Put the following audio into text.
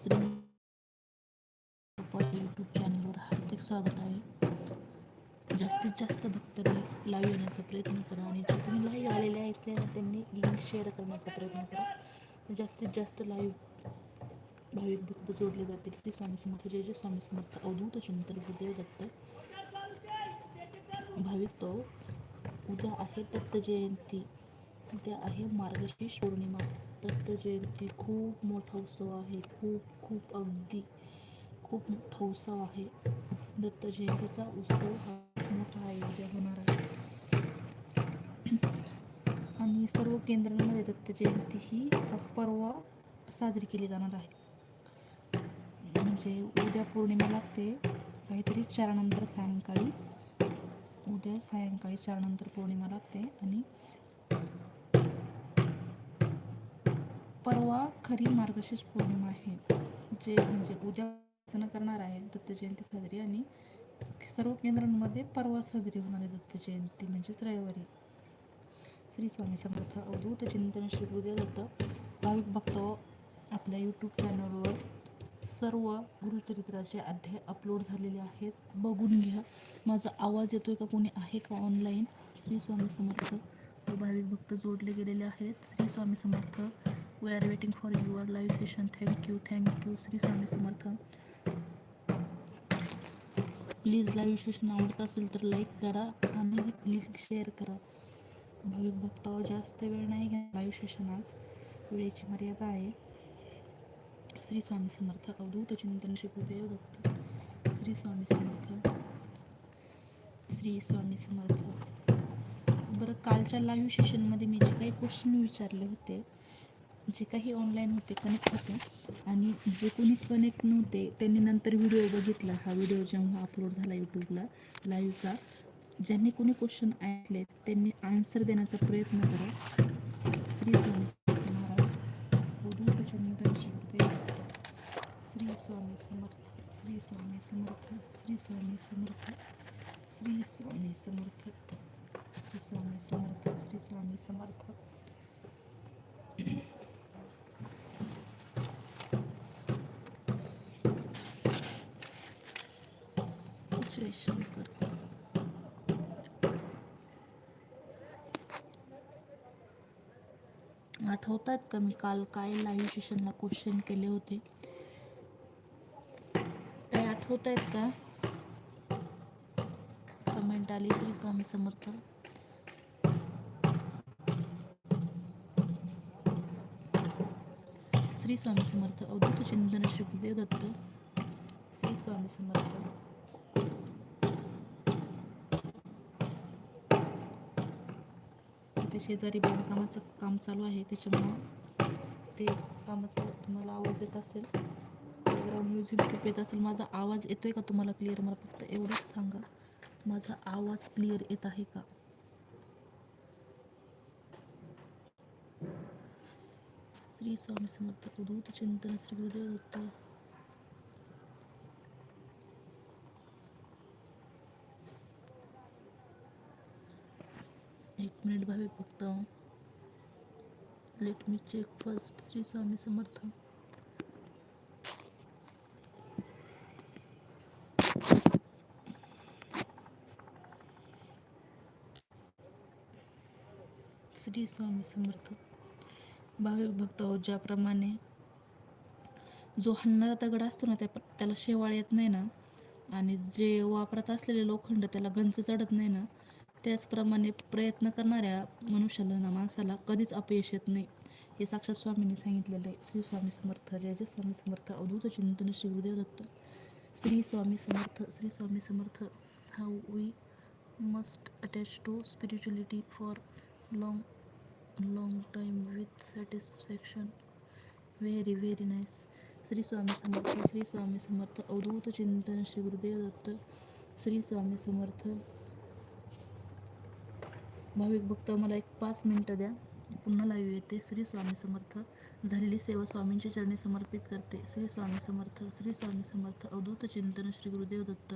Shri YouTube चॅनलवर हार्दिक स्वागत आहे. जास्तीत जास्त भक्तांनी लाईव्ह येण्याचा प्रयत्न करा आणि जे कोणी लाईव्ह आलेले आहेत त्यांनी लिंक शेअर करण्याचा प्रयत्न करा. जास्तीत जास्त लाईव्ह भाविक भक्त जोडले जातील. श्री स्वामी समर्थ जय जय स्वामी समर्थ. अवधूत चिंतन गुरुदेव दत्त. भाविक तो उद्या आहे दत्त जयंती. उद्या आहे मार्गशीर्ष पौर्णिमा. दत्त जयंती खूप मोठा उत्सव आहे. खूप खूप अगदी खूप मोठा उत्सव आहे. दत्त जयंतीचा उत्सव हा मोठा आहे उद्या होणार आहे. आणि सर्व केंद्रांमध्ये दत्त जयंती ही परवा साजरी केली जाणार आहे. म्हणजे उद्या पौर्णिमा लागते. काहीतरी चारनंतर सायंकाळी. उद्या सायंकाळी चारनंतर पौर्णिमा लागते. आणि परवा खरी मार्गशीर्ष पौर्णिमा आहे. जे म्हणजे उद्या सण करणार आहे दत्त जयंती साजरी आणि सर्व केंद्रांमध्ये परवा साजरी होणार आहे दत्त जयंती म्हणजेच रविवारी. श्री स्वामी समर्थ अवधूत चिंतन श्री उदय दत्त भाविक भक्त आपल्या यूट्यूब चॅनलवर सर्व गुरुचरित्राचे अध्याय अपलोड झालेले आहेत. बघून घ्या. माझा आवाज येतोय का कोणी आहे का ऑनलाईन श्री स्वामी समर्थ. भाविक भक्त जोडले गेलेले आहेत. Shri Swami Samarth we are waiting for your live session thank you thank you Shri Swami Samarth please live session आवडत असेल तर लाईक करा आणि प्लीज शेअर करा. भाविक भक्तावर जास्त वेळ नाही घ्या लाईव्ह सेशन आज. वेळेची मर्यादा आहे. श्री स्वामी समर्थ अवधूत चिंतन श्री दत्त. श्री स्वामी समर्थ. श्री स्वामी समर्थ. बरं कालच्या लाईव्ह सेशनमध्ये मी जे काही क्वेश्चन विचारले होते जे काही ऑनलाईन होते कनेक्ट होते. आणि जे कोणी कनेक्ट नव्हते त्यांनी नंतर व्हिडिओ बघितला. हा व्हिडिओ जेव्हा अपलोड झाला यूट्यूबला लाईव्हचा ज्यांनी कोणी क्वेश्चन ऐकले त्यांनी आन्सर देण्याचा प्रयत्न करा. श्री स्वामी समर्थ महाराज अवधूत चिंतन श्री स्वामी समर्थ श्री स्वामी समर्थ श्री स्वामी समर्थ श्री स्वामी समर्थ श्री स्वामी समर्थ श्री स्वामी समर्थ. जयशंकर आठवत आहेत का? मी काल काय लाईव्ह सेशनला क्वेश्चन केले होते? काय आठवत आहेत का? कमेंट आली श्री स्वामी समर्थ. श्री स्वामी समर्थ अवधूत चिंतन श्री गुरुदेव दत्त. श्री स्वामी समर्थ. ते शेजारी बांधकामाचं काम चालू आहे त्याच्यामुळं ते कामाचा तुम्हाला आवाज येत असेल. बॅकग्राऊंड म्युझिक खूप येत असेल. माझा आवाज येतोय का तुम्हाला क्लिअर मला फक्त एवढंच सांगा. माझा आवाज क्लिअर येत आहे का? श्री स्वामी समर्थ उदूत चिंतन श्री गुरुदेव दत्त एक मिनिट भाविक फक्त. Let me check first Shri Swami Samarth Shri Swami Samarth भाविक भक्त आहोत ज्याप्रमाणे जो हलणारा दगड असतो ना त्या त्याला शेवाळ येत नाही ना. आणि जे वापरत असलेले लोखंड त्याला गंज चढत नाही ना. त्याचप्रमाणे प्रयत्न करणाऱ्या मनुष्याला ना माणसाला कधीच अपयश येत नाही. हे साक्षात स्वामींनी सांगितलेलं आहे. श्री स्वामी समर्थ जय जय Swami Samarth Avadhoot Chintan Shri Gurudev Datta. Shri Swami Samarth Shri Swami Samarth how we must attach to spirituality for long long time with satisfaction. Very very nice. Shri Swami Samarth Shri Swami Samarth Avadhoot Chintan Shri Gurudev Datta. Shri Swami Samarth भाविक भक्त मला एक पाच मिनटं द्या. पुन्हा live येते. श्री स्वामी समर्थ. झालेली सेवा स्वामींच्या चरणी समर्पित करते. श्री स्वामी समर्थ श्री स्वामी समर्थ. अवधूत चिंतन श्री गुरुदेव दत्त.